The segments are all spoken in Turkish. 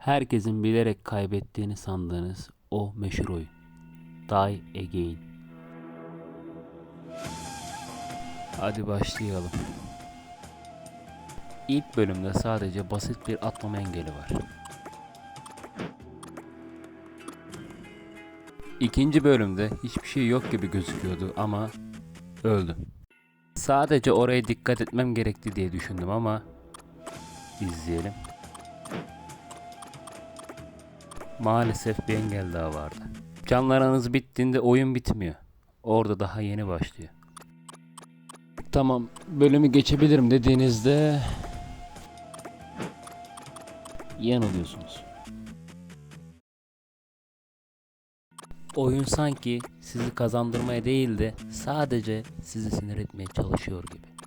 Herkesin bilerek kaybettiğini sandığınız o meşhur oyun. Die Again. Hadi başlayalım. İlk bölümde sadece basit bir atlama engeli var. İkinci bölümde hiçbir şey yok gibi gözüküyordu ama öldüm. Sadece oraya dikkat etmem gerekti diye düşündüm ama izleyelim. Maalesef bir engel daha vardı. Canlarınız bittiğinde oyun bitmiyor. Orada daha yeni başlıyor. Tamam, bölümü geçebilirim dediğinizde yanılıyorsunuz. Oyun sanki sizi kazandırmaya değil de sadece sizi sinir etmeye çalışıyor gibi.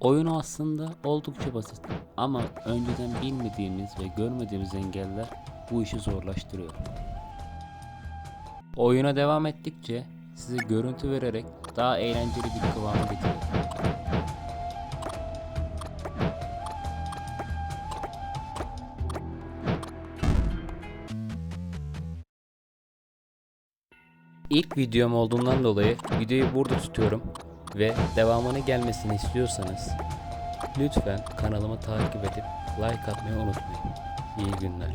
Oyunu aslında oldukça basit ama önceden bilmediğimiz ve görmediğimiz engeller bu işi zorlaştırıyor. Oyuna devam ettikçe size görüntü vererek daha eğlenceli bir kıvama getiriyor. İlk videom olduğundan dolayı videoyu burada tutuyorum ve devamını gelmesini istiyorsanız lütfen kanalımı takip edip like atmayı unutmayın. İyi günler.